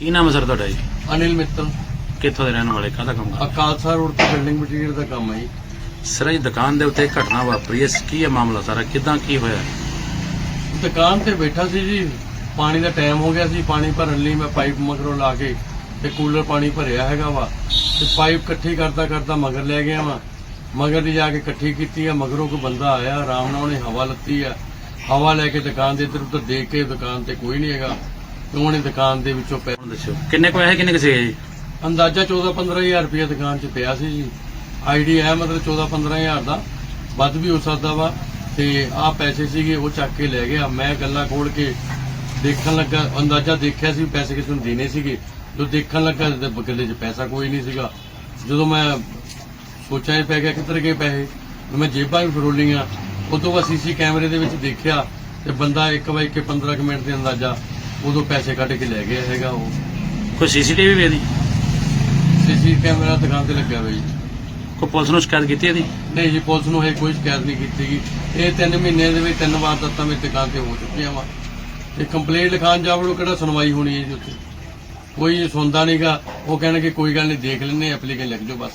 ਕੀ ਨਾਮ ਹੈ ਸਰ ਤੁਹਾਡਾ ਜੀ? ਅਨਿਲ ਮਿੱਤਲ। ਕਿੱਥੋਂ ਦੇ ਰਹਿਣ ਵਾਲੇ? ਕਾਹਦਾ ਕੰਮ ਕਰਦੇ? ਅਕਾਲਸਾ ਰੋਡ ਤੇ ਬਿਲਡਿੰਗ ਮਟੀਰੀਅਲ ਦਾ ਕੰਮ ਹੈ ਜੀ। ਸਰ ਇਹ ਦੁਕਾਨ ਦੇ ਉੱਤੇ ਘਟਨਾ ਵਾਪਰੀ ਹੈ। ਕੀ ਹੈ ਮਾਮਲਾ ਸਾਰਾ? ਕਿਦਾਂ ਕੀ ਹੋਇਆ? ਦੁਕਾਨ ਤੇ ਬੈਠਾ ਸੀ ਜੀ। ਪਾਣੀ ਦਾ ਟਾਈਮ ਹੋ ਗਿਆ ਸੀ। ਪਾਣੀ ਭਰਨ ਲਈ ਮੈਂ ਪਾਈਪ ਮਗਰੋਂ ਲਾ ਕੇ ਤੇ ਕੂਲਰ ਪਾਣੀ ਭਰਿਆ ਹੈਗਾ ਵਾ। ਤੇ ਪਾਈਪ ਇਕੱਠੀ ਕਰਦਾ ਕਰਦਾ ਮਗਰ ਲੈ ਗਿਆ ਵਾ। ਮਗਰ ਦੀ ਜਾ ਕੇ ਇਕੱਠੀ ਕੀਤੀ ਆ। ਮਗਰੋਂ ਕੋਈ ਬੰਦਾ ਆਇਆ। ਆਰਾਮ ਨਾਲ ਉਹਨੇ ਹਵਾ ਲੱਤੀ ਆ। ਹਵਾ ਲੈ ਕੇ ਦੁਕਾਨ ਦੇ ਇੱਧਰ ਉੱਧਰ ਦੇਖ ਕੇ ਦੁਕਾਨ ਤੇ ਕੋਈ ਨਹੀਂ ਹੈਗਾ। ਉਹਨੇ ਦੁਕਾਨ ਦੇ ਵਿੱਚੋਂ ਪੈ ਦੱਸੋ ਕਿੰਨੇ ਕੁ ਹੈ ਕਿੰਨੇ ਕੁ ਸੀਗੇ ਜੀ? ਅੰਦਾਜ਼ਾ 14-15000 ਰੁਪਏ ਦੁਕਾਨ 'ਚ ਪਿਆ ਸੀ ਜੀ। ਆਈਡੀ ਹੈ ਮਤਲਬ 14-15000 ਦਾ। ਵੱਧ ਵੀ ਹੋ ਸਕਦਾ ਵਾ ਤੇ ਆਹ ਪੈਸੇ ਸੀਗੇ ਉਹ ਚੱਕ ਕੇ ਲੈ ਗਿਆ। ਮੈਂ ਗੱਲਾਂ ਖੋਲ ਕੇ ਦੇਖਣ ਲੱਗਾ ਅੰਦਾਜ਼ਾ ਦੇਖਿਆ ਸੀ ਪੈਸੇ ਕਿਸੇ ਨੂੰ ਦੇਣੇ ਸੀਗੇ। ਜਦੋਂ ਦੇਖਣ ਲੱਗਾ ਤੇ ਗੱਲੇ 'ਚ ਪੈਸਾ ਕੋਈ ਨਹੀਂ ਸੀਗਾ। ਜਦੋਂ ਮੈਂ ਸੋਚਾਂ 'ਚ ਪੈ ਗਿਆ ਕਿੱਧਰ ਗਏ ਪੈਸੇ? ਮੈਂ ਜੇਬਾਂ ਵੀ ਫਰੋਲੀਆਂ। ਉਦੋਂ ਬਾਅਦ ਸੀਸੀ ਕੈਮਰੇ ਦੇ ਵਿੱਚ ਦੇਖਿਆ ਤੇ ਬੰਦਾ 1 ਵਜੇ ਕੇ 15 ਕੁ ਮਿੰਟ ਦੇ ਅੰਦਾਜ਼ਾ ਉਦੋਂ ਪੈਸੇ ਕੱਢ ਕੇ ਲੈ ਗਿਆ ਹੈਗਾ ਉਹ। ਕੋਈ ਸੀਸੀਟੀਵੀ ਵੀ ਇਹਦੀ? ਸੀਸੀ ਕੈਮਰਾ ਦੁਕਾਨ ਤੇ ਲੱਗਿਆ ਹੋਇਆ ਜੀ। ਕੋਈ ਪੁਲਿਸ ਨੂੰ ਸ਼ਿਕਾਇਤ ਕੀਤੀ ਇਹਦੀ? ਨਹੀਂ ਜੀ ਪੁਲਿਸ ਨੂੰ ਇਹ ਕੋਈ ਸ਼ਿਕਾਇਤ ਨਹੀਂ ਕੀਤੀ ਗਈ ਇਹ ਤਿੰਨ ਮਹੀਨੇ ਦੇ ਵਿੱਚ ਤਿੰਨ ਵਾਰ ਦੱਤਾਂ ਮੇਰੀ ਦੁਕਾਨ ਤੇ ਹੋ ਚੁੱਕੀਆਂ ਵਾ। ਤੇ ਕੰਪਲੇਂਟ ਲਿਖਾਣ ਜਾਵੜੋ ਕਿਹੜਾ ਸੁਣਵਾਈ ਹੋਣੀ ਹੈ ਜੀ ਉੱਥੇ? ਕੋਈ ਸੁਣਦਾ ਨਹੀਂਗਾ ਉਹ ਕਹਿਣਗੇ ਕੋਈ ਗੱਲ ਨਹੀਂ ਦੇਖ ਲੈਣੇ ਐਪਲੀਕੇਸ਼ਨ ਲਿਖ ਜਾਓ ਬਸ।